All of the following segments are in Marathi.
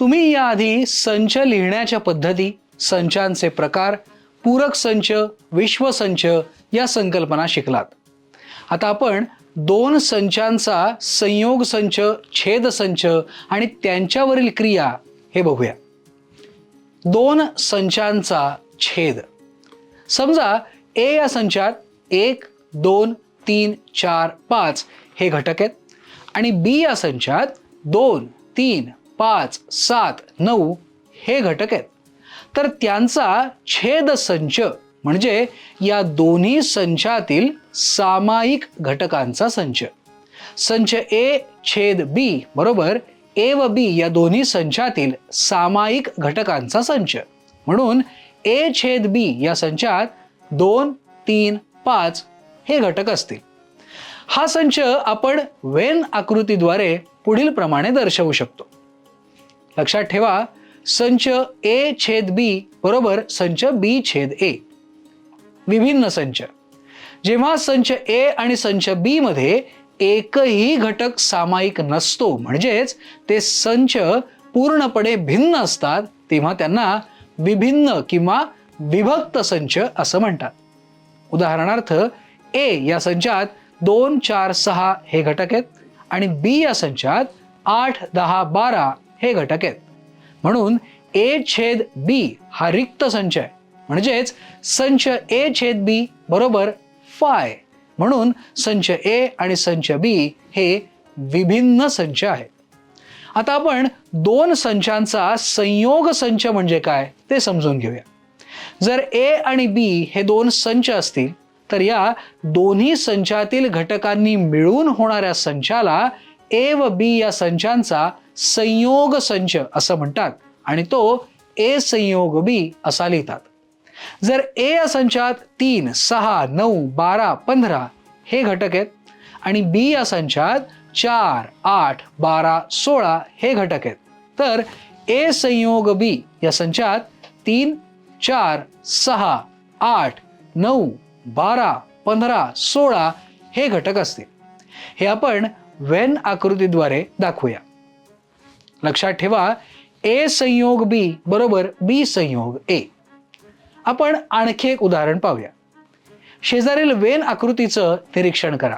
तुम्ही याआधी संच लिहिण्याच्या पद्धती संचांचे प्रकार पूरक संच विश्वसंच या संकल्पना शिकलात. आता आपण दोन संचांचा संयोग संच छेद संच आणि त्यांच्यावरील क्रिया हे बघूया. दोन संचांचा छेद. समजा ए या संचात एक दोन तीन चार पाच हे घटक आहेत आणि बी या संचात दोन तीन पाच सात नऊ हे घटक आहेत. तर त्यांचा छेद संच म्हणजे या दोन्ही संचातील सामायिक घटकांचा संच. संच ए छेद बी बरोबर? ए व बी या दोन्ही संचातील सामायिक घटकांचा संच. म्हणून ए छेद बी या संचात दोन तीन पाच हे घटक असतील. हा संच आपण वेन आकृतीद्वारे पुढील प्रमाणे दर्शवू शकतो. लक्षात ठेवा संच ए छेद बी बरोबर संच बी छेद ए. विभिन्न संच. जेव्हा संच ए आणि संच बी मध्ये एकही घटक सामायिक नसतो म्हणजेच ते संच पूर्णपणे भिन्न असतात तेव्हा त्यांना विभिन्न किंवा विभक्त संच असं म्हणतात. उदाहरणार्थ ए या संचात दोन चार सहा हे घटक आहेत आणि बी या संचात आठ दहा बारा हे घटक आहेत. म्हणून ए छेद बी हा रिक्त संच आहे. म्हणजेच संच ए छेद बी बरोबर फाय. म्हणून संच ए आणि संच बी हे विभिन्न संच आहेत. आता आपण दोन संचांचा संयोग संच म्हणजे काय ते समजून घेऊया. जर ए आणि बी हे दोन संच असतील तर या दोन्ही संचातील घटकांनी मिळून होणाऱ्या संचाला ए व बी या संचांचा संयोग संच असं म्हणतात आणि तो ए संयोग बी असा लिहितात. जर ए या संचात तीन सहा नऊ बारा पंधरा हे घटक आहेत आणि बी या संचात चार आठ बारा सोळा हे घटक आहेत तर ए संयोग बी या संचात तीन चार सहा आठ नऊ बारा पंधरा सोळा हे घटक असतील. हे आपण वेन आकृतीद्वारे दाखवूया. लक्षात ठेवा ए संयोग बी बरोबर बी संयोग ए. आपण आणखी एक उदाहरण पाहूया. शेजारील वेन आकृतीचं निरीक्षण करा.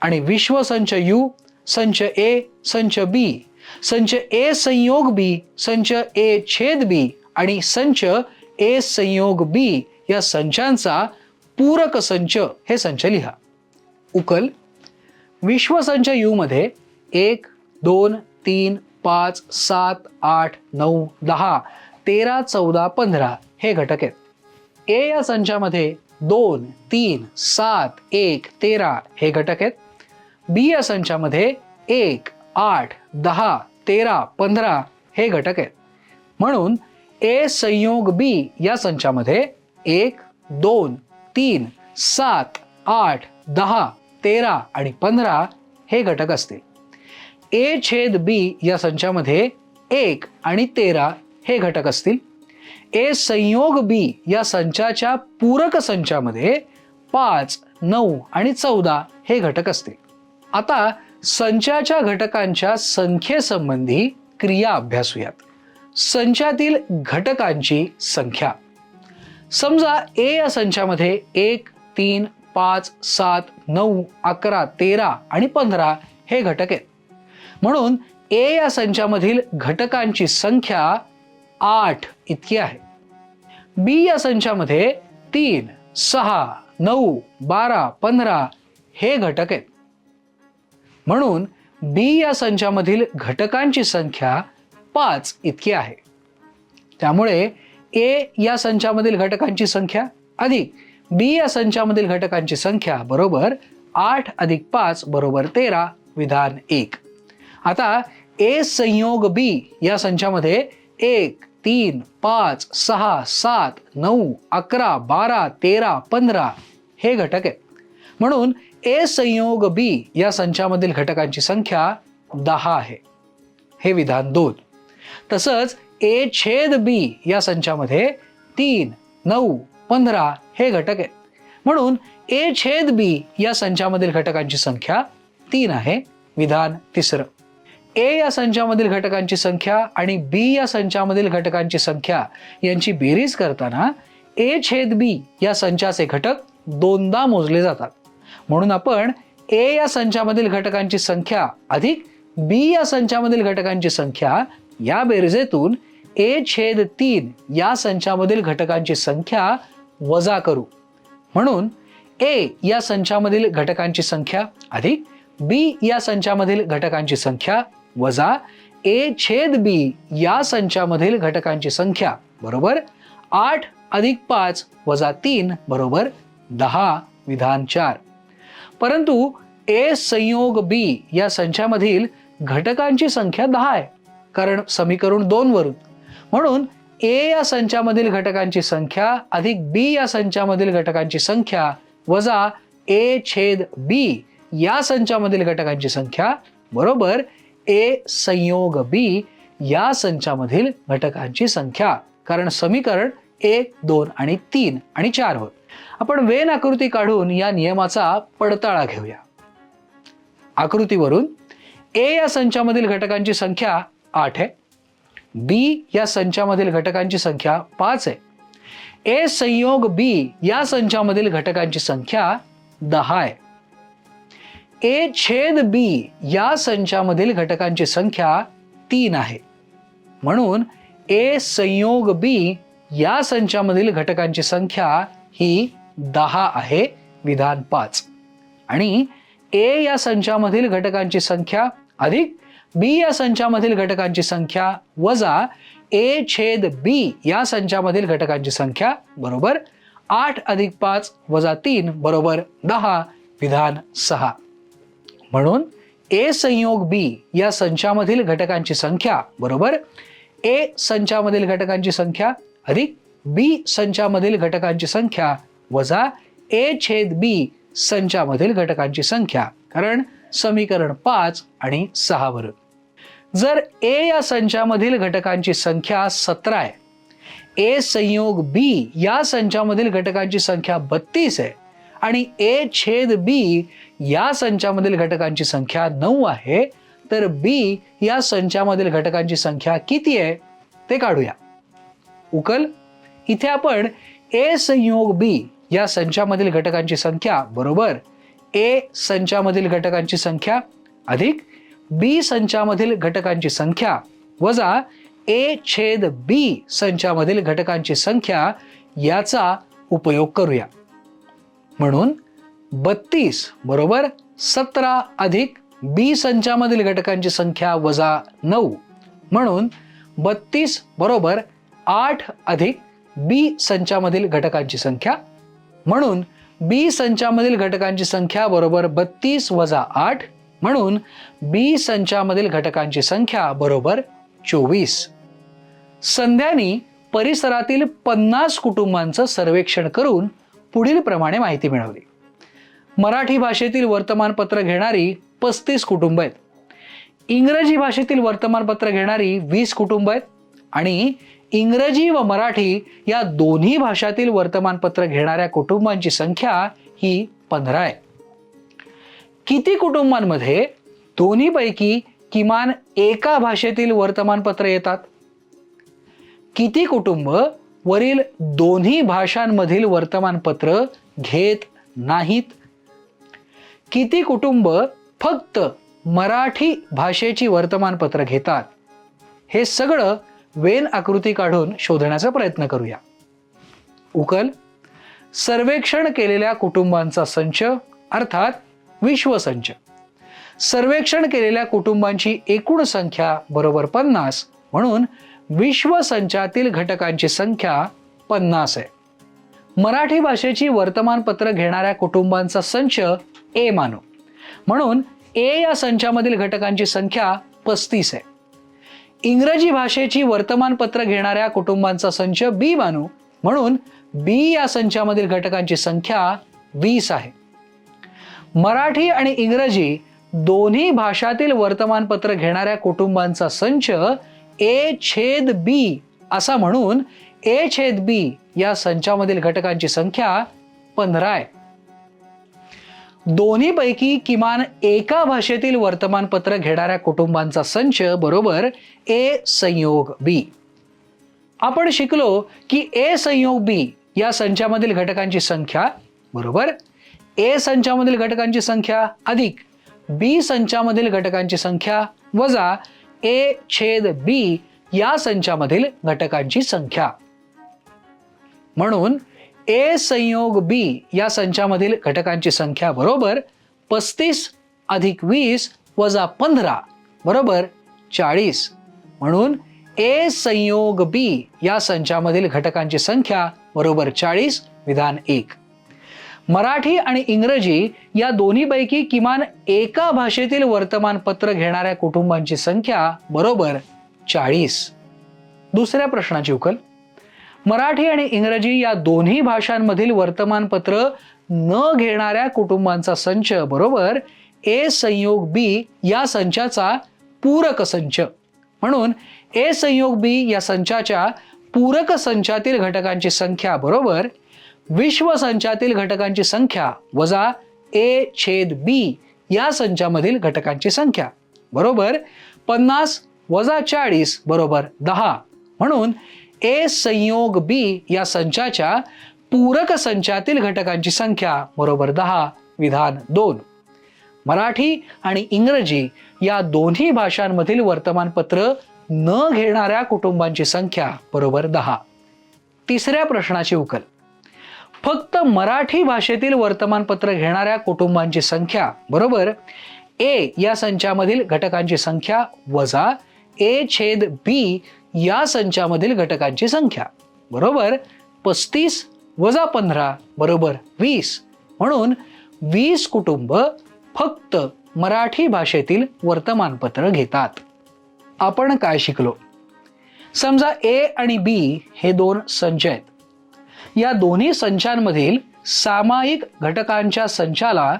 आणि विश्व संच यू संच ए संच बी संच ए संयोग बी संच ए छेद बी आणि संच ए संयोग बी या संचांचा पूरक संच हे संच लिहा. उकल. विश्वसंच यू मध्ये एक दोन तीन पाच सात आठ नऊ दहा तेरा चौदा पंधरा हे घटक आहेत. ए या संचामध्ये दोन तीन सात एक तेरा हे घटक आहेत. बी या संचामध्ये एक आठ दहा तेरा पंधरा हे घटक आहेत. म्हणून ए संयोग बी या संचामध्ये एक दोन तीन सात आठ दहा तेरा आणि पंधरा हे घटक असतील. ए छेद बी या संचामध्ये एक आणि तेरा हे घटक असतील. ए संयोग बी या संचाच्या पूरक संचामध्ये पाच नऊ आणि चौदा हे घटक असतील. आता संचाच्या घटकांच्या संख्येसंबंधी क्रिया अभ्यासूयात. संचातील घटकांची संख्या. समजा ए या संचामध्ये एक तीन पाच सात नऊ अकरा तेरा आणि पंधरा हे घटक आहेत. म्हणून ए या संचामधील घटकांची संख्या आठ इतकी आहे. बी या संचामध्ये तीन सहा नऊ बारा पंधरा हे घटक आहेत. म्हणून बी या संचामधील घटकांची संख्या पाच इतकी आहे. त्यामुळे ए या संचामधील घटकांची संख्या अधिक बी या संचामधील घटकांची संख्या बरोबर आठ अधिक पाच बरोबर तेरा विधान एक. आता ए संयोग बी या संचामध्ये एक तीन पाच सहा सात नऊ अकरा बारा तेरा पंधरा हे घटक आहेत. म्हणून ए संयोग बी या संचामधील घटकांची संख्या दहा आहे. हे विधान दोन. तसंच ए छेद बी या संचामध्ये तीन नऊ पंधरा हे घटक आहेत. म्हणून ए छेद बी या संचामधील घटकांची संख्या तीन आहे. विधान तिसरं. ए या संचामधील घटकांची संख्या आणि बी या संचामधील घटकांची संख्या यांची बेरीज करताना ए छेद बी या संचाचे घटक दोनदा मोजले जातात. म्हणून आपण ए या संचामधील घटकांची संख्या अधिक बी या संचामधील घटकांची संख्या या बेरजेतून ए छेद तीन या संचामधील घटकांची संख्या वजा करू. म्हणून ए या संचामधील घटकांची संख्या अधिक बी या संचामधील घटकांची संख्या वजा ए छेद बी या संचामधील घटकांची संख्या बरोबर? आठ अधिक पाच वजा तीन बरोबर? दहा विधान चार. परंतु ए संयोग बी या संचामधील घटकांची संख्या दहा आहे कारण समीकरण दोन वरून. म्हणून ए या संचामधील घटकांची संख्या अधिक बी या संचामधील घटकांची संख्या वजा ए छेद बी या संचामधील घटकांची संख्या बरोबर? ए संयोग बी या संचामधील घटकांची संख्या. कारण समीकरण एक दोन आणि तीन आणि चार होत. आपण वेन आकृती काढून या नियमाचा पडताळा घेऊया. आकृतीवरून ए या संचामधील घटकांची संख्या आठ आहे. बी या संचामधील घटकांची संख्या पाच आहे. ए संयोग बी या संचामधील घटकांची संख्या दहा आहे. ए छेद बी या संचामधील घटकांची संख्या तीन आहे. म्हणून ए संयोग बी या संचामधील घटकांची संख्या ही दहा आहे विधान पाच. आणि ए या संचामधील घटकांची संख्या अधिक बी या संचामधील घटकांची संख्या वजा ए छेद बी या संचामधील घटकांची संख्या बरोबर आठ अधिक पाच वजा तीन बरोबर दहा विधान सहा. म्हणून ए संयोग बी या संचामधील घटकांची संख्या बरोबर? ए संचामधील घटकांची संख्या अधिक बी संचामधील घटकांची संख्या वजा ए छेद बी संचामधील घटकांची संख्या कारण समीकरण पाच आणि सहा जर ए या संचामधील घटकांची संख्या सतरा आहे ए संयोग बी या संचामधील घटकांची संख्या बत्तीस आहे आणि ए छेद बी या संचामधील घटकांची संख्या नऊ आहे तर बी या संचामधील घटकांची संख्या किती आहे ते काढूया. उकल इथे आपण ए संयोग बी या संचामधील घटकांची संख्या बरोबर? ए संचामधील घटकांची संख्या अधिक बी संचामधील घटकांची संख्या वजा ए छेद बी संचामधील घटकांची संख्या याचा उपयोग करूया. म्हणून बत्तीस बरोबर सतरा अधिक बी संचामधील घटकांची संख्या वजा नऊ. म्हणून बत्तीस बरोबर आठ अधिक बी संचामधील घटकांची संख्या. म्हणून बी संचामधील घटकांची संख्या बरोबर बत्तीस वजा आठ. म्हणून बी संचामधील घटकांची संख्या बरोबर चोवीस. संध्यानी परिसरातील पन्नास कुटुंबांचं सर्वेक्षण करून पुढील प्रमाणे माहिती मिळवली मराठी भाषेतील वर्तमानपत्र घेणारी पस्तीस कुटुंब आहेत. इंग्रजी भाषेतील वर्तमानपत्र घेणारी वीस कुटुंब आहेत आणि इंग्रजी व मराठी या दोन्ही भाषातील वर्तमानपत्र घेणाऱ्या कुटुंबांची संख्या ही पंधरा आहे. किती कुटुंबांमध्ये दोन्हीपैकी किमान एका भाषेतील वर्तमानपत्र येतात? किती कुटुंब वरील दोन्ही भाषांमधील वर्तमानपत्र घेत नाहीत. किती कुटुंब फक्त मराठी भाषेची वर्तमानपत्र घेतात? हे सगळं वेन आकृती काढून शोधण्याचा प्रयत्न करूया. उकल. सर्वेक्षण केलेल्या कुटुंबांचा संच अर्थात विश्वसंच. सर्वेक्षण केलेल्या कुटुंबांची एकूण संख्या बरोबर पन्नास म्हणून विश्वसंचातील घटकांची संख्या पन्नास आहे. मराठी भाषेची वर्तमानपत्र घेणाऱ्या कुटुंबांचा संच ए मानू. म्हणून ए या संचामधील घटकांची संख्या पस्तीस आहे. इंग्रजी भाषेची वर्तमानपत्र घेणाऱ्या कुटुंबांचा संच बी मानू. म्हणून बी या संचामधील घटकांची संख्या वीस आहे. मराठी आणि इंग्रजी दोन्ही भाषातील वर्तमानपत्र घेणाऱ्या कुटुंबांचा संच ए छेद बी असा म्हणून ए छेद बी या संचामधील घटकांची संख्या पंधरा आहे. दोन्हीपैकी किमान एका भाषेतील वर्तमानपत्र घेणाऱ्या कुटुंबांचा संच बरोबर ए संयोग बी. आपण शिकलो की ए संयोग बी या संचामधील घटकांची संख्या बरोबर ए संचामधील घटकांची संख्या अधिक बी संचामधील घटकांची संख्या वजा ए छेद बी या संचामधील घटकांची संख्या. म्हणून ए संयोग बी या संचामधील घटकांची संख्या बरोबर पस्तीस अधिक वीस वजा पंधरा बरोबर चाळीस. म्हणून ए संयोग बी या संचामधील घटकांची संख्या बरोबर चाळीस विधान एक. मराठी आणि इंग्रजी या दोन्हीपैकी किमान एका भाषेतील वर्तमानपत्र घेणाऱ्या कुटुंबांची संख्या बरोबर चाळीस. दुसऱ्या प्रश्नाची उकल. मराठी आणि इंग्रजी या दोन्ही भाषांमधील वर्तमानपत्र न घेणाऱ्या कुटुंबांचा संच बरोबर ए संयोग बी या संचाचा पूरक संच. म्हणून ए संयोग बी या संचाच्या पूरक संचातील घटकांची संख्या बरोबर विश्व संचातील घटकांची संख्या वजा ए छेद बी या संचामधील घटकांची संख्या. बरोबर? पन्नास वजा चाळीस बरोबर दहा. म्हणून ए संयोग बी या संचाच्या पूरक संचातील घटकांची संख्या बरोबर दहा विधान दोन. मराठी आणि इंग्रजी या दोन्ही भाषांमधील वर्तमानपत्र न घेणाऱ्या कुटुंबांची संख्या बरोबर दहा. तिसऱ्या प्रश्नाची उकल. फक्त मराठी भाषेतील वर्तमानपत्र घेणाऱ्या कुटुंबांची संख्या बरोबर? ए या संचामधील घटकांची संख्या वजा ए छेद बी या संचामधील घटकांची संख्या बरोबर? पस्तीस वजा पंधरा बरोबर? वीस. म्हणून वीस कुटुंब फक्त मराठी भाषेतील वर्तमानपत्र घेतात. आपण काय शिकलो? समजा ए आणि बी हे दोन संच आहेत. या दोन्ही संचांमधील सामायिक घटकांच्या संचाला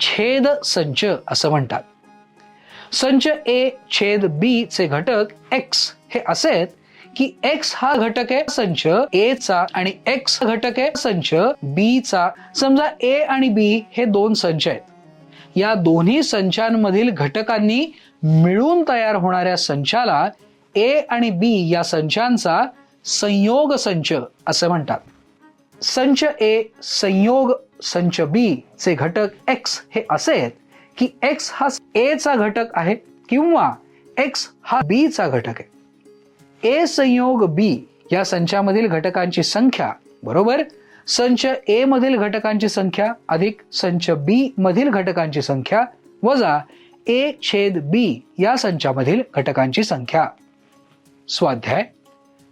छेद संच असं म्हणतात. संच ए छेद बी चे घटक एक्स हे असे आहेत की एक्स हा घटक आहे संच ए चा आणि एक्स घटक आहे संच बी चा. समजा ए आणि बी हे दोन संच आहेत. या दोन्ही संचांमधील घटकांनी मिळून तयार होणाऱ्या संचाला ए आणि बी या संचांचा संयोग संच असं म्हणतात. संच ए संयोग संच बी चे घटक एक्स हे असे आहेत की एक्स हा ए चा घटक आहे किंवा एक्स हा बी चा घटक आहे. ए संयोग बी या संचामधील घटकांची संख्या बरोबर? संच ए मधील घटकांची संख्या अधिक संच बी मधील घटकांची संख्या वजा ए छेद बी या संचामधील घटकांची संख्या. स्वाध्याय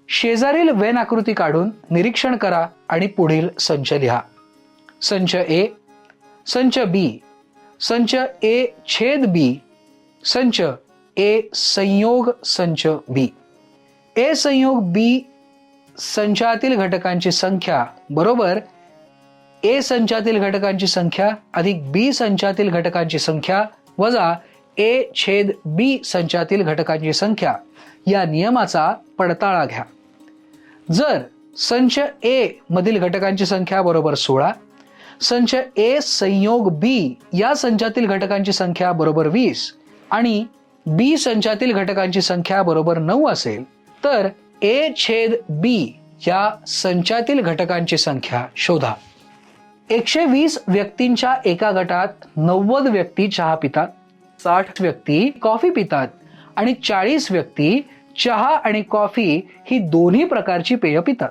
शेजारील वेन आकृती काढून निरीक्षण करा आणि पुढील संच लिहा. संच ए संच बी संच ए छेद बी संच ए संयोग संच बी. ए संयोग बी संचातील घटकांची संख्या बरोबर ए संचातील घटकांची संख्या अधिक बी संचातील घटकांची संख्या वजा ए छेद बी संचातील घटकांची संख्या. या नियमाचा पडताळा घ्या. जर संच ए मधील घटकांची संख्या बरोबर सोळा संच ए संयोग बी या संचातील घटकांची संख्या बरोबर वीस आणि बी संचातील घटकांची संख्या बरोबर नऊ असेल तर ए छेद बी या संचातील घटकांची संख्या शोधा. एकशे वीस व्यक्तींच्या एका गटात नव्वद व्यक्ती चहा पितात साठ व्यक्ती कॉफी पितात आणि चाळीस व्यक्ती चहा आणि कॉफी ही दोन्ही प्रकारची पेय पितात.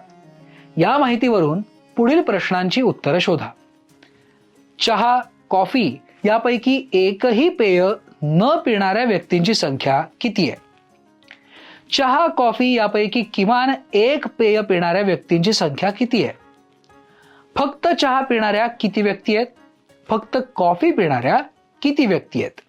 या माहितीवरून पुढील प्रश्नांची उत्तरं शोधा. चहा कॉफी यापैकी एकही पेय न पिणाऱ्या व्यक्तींची संख्या किती आहे? चहा कॉफी यापैकी किमान एक पेय पिणाऱ्या व्यक्तींची संख्या किती आहे? फक्त चहा पिणाऱ्या किती व्यक्ती आहेत? फक्त कॉफी पिणाऱ्या किती व्यक्ती आहेत?